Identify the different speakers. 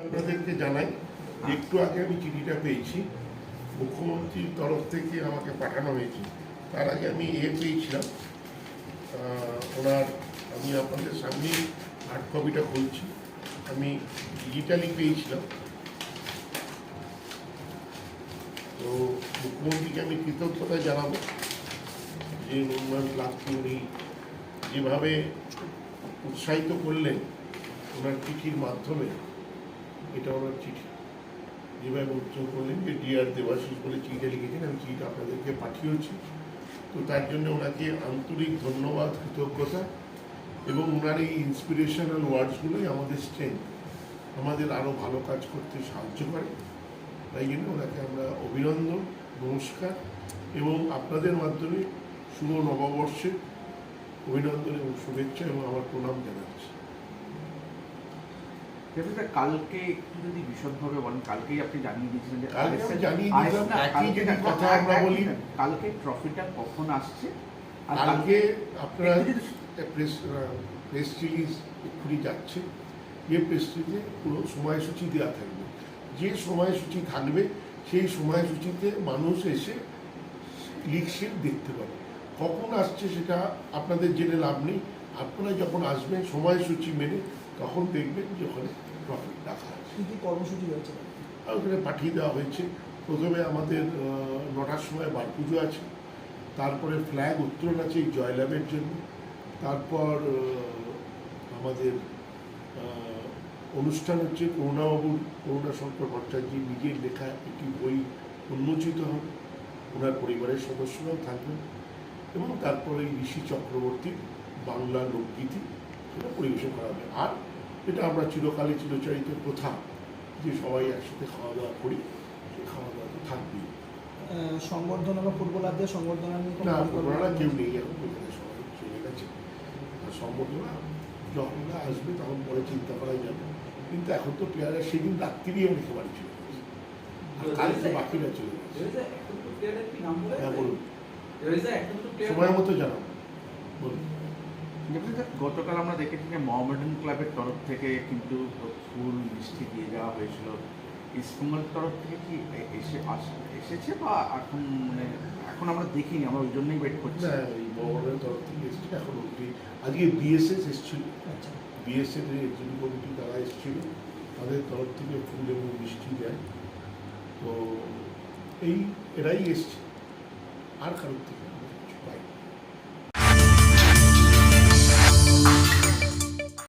Speaker 1: আপনাদেরকে জানাই, একটু আগে আমি চিঠিটা পেয়েছি। মুখ্যমন্ত্রীর তরফ থেকে আমাকে পাঠানো হয়েছে। তার আগে আমি এ পেয়েছিলাম। ওনার, আমি আপনাদের সামনে হার্ড কপিটা খুলছি। আমি ডিজিটালি পেয়েছিলাম। তো মুখ্যমন্ত্রীকে আমি কৃতজ্ঞতা জানাব যে উন্নয়ন ক্লাবকে উনি যেভাবে উৎসাহিত করলেন ওনার চিঠির মাধ্যমে। এটা ওনার চিঠি। যেভাবে উচ্চারণ করলেন যে ডিআর দেবাশিস বলে চিঠিটা লিখেছেন, আমি চিঠিটা আপনাদেরকে পাঠিয়েছি তো তার জন্য ওনাকে আন্তরিক ধন্যবাদ, কৃতজ্ঞতা এবং ওনার এই ইন্সপিরেশনাল ওয়ার্ডসগুলোই আমাদের স্ট্রেংথ আমাদের আরও ভালো কাজ করতে সাহায্য করে। তাই জন্য ওনাকে আমরা অভিনন্দন, নমস্কার এবং আপনাদের মাধ্যমে শুভ নববর্ষে অভিনন্দন এবং শুভেচ্ছা এবং আমার প্রণাম জানাচ্ছি।
Speaker 2: যেটা কালকে একটু যদি বিশদভাবে বলেন কালকেই আপনি জানিয়ে দিয়েছিলেন যে
Speaker 1: কালকে আমি
Speaker 2: RSL
Speaker 1: জানিয়ে
Speaker 2: RSL
Speaker 1: দিলাম,
Speaker 2: না,
Speaker 1: একই
Speaker 2: কালকে
Speaker 1: যদি
Speaker 2: না,
Speaker 1: কথা আমরা বলি।
Speaker 2: কালকে ট্রফিটা কখন আসছে? আর
Speaker 1: কালকে আপনারা প্রেস প্রেস রিলিজ এক্ষুনি যাচ্ছে। যে প্রেস রিলিজে পুরো সময়সূচি দেওয়া থাকবে। যে সময়সূচি থাকবে সেই সময়সূচিতে মানুষ এসে লিখশিট দেখতে পাবে। কখন আসছে সেটা আপনাদের জেনে লাভ নেই। আপনারা যখন আসবেন সময়সূচি মেনে তখন দেখবেন যে ওখানে প্রফিট রাখা আছে।
Speaker 3: কি কর্মসূচি রয়েছে?
Speaker 1: ওখানে পাঠিয়ে দেওয়া হয়েছে। প্রথমে আমাদের নটার সময় বার পুজো আছে। তারপরে ফ্ল্যাগ উত্তোলন আছে এই জয়লাভের জন্য। তারপর আমাদের অনুষ্ঠান হচ্ছে করুণাবাবুর করুণা শঙ্কর ভট্টাচার্য নিজের লেখা একটি বই উন্মোচিত হবে। ওনার পরিবারের সদস্যরাও থাকবেন। এবং তারপরে ঋষি চক্রবর্তীর বাংলা লোকগীতি সেটা পরিবেশন করা হবে। আর এটা আমরা চিরকালে চিরচারিত প্রথা যে সবাই একসাথে খাওয়া দাওয়া করি সেই খাওয়া দাওয়া তো থাকবেই।
Speaker 3: সংবর্ধনা বা ফুটবলারদের সংবর্ধনা
Speaker 1: না কেউ নেই এখন ওইখানে সবাই চলে গেছে। আর সম্বর্ধনা যখন আসবে তখন পরে চিন্তা করাই যাবে। কিন্তু এখন তো প্লেয়াররা সেদিন রাত্রিই অনেকে বাড়ি চলে গেছে। আর কালকে বাকিরা চলে গেছে। হ্যাঁ বলুন। সময় মতো জানাব। বলুন।
Speaker 2: গতকাল আমরা দেখেছি যে মোহামেডান ক্লাবের তরফ থেকে কিন্তু ফুল মিষ্টি দিয়ে যাওয়া হয়েছিল। ইস্টবেঙ্গল তরফ থেকে কি এসে এসেছে বা এখন মানে এখন আমরা দেখিনি আমরা ওই জন্যই ওয়েট করছি?
Speaker 1: না এই ভবনের তরফ থেকে এসেছে এখন অব্দি আজকে বিএসএস এসেছিল।
Speaker 3: আচ্ছা।
Speaker 1: বিএসএফ এর এক্সিকিউটিভ কমিটি তারা এসেছিল। তাদের তরফ থেকে ফুল এবং মিষ্টি দেয় তো এই এরাই এসছে। আর কারোর থেকে।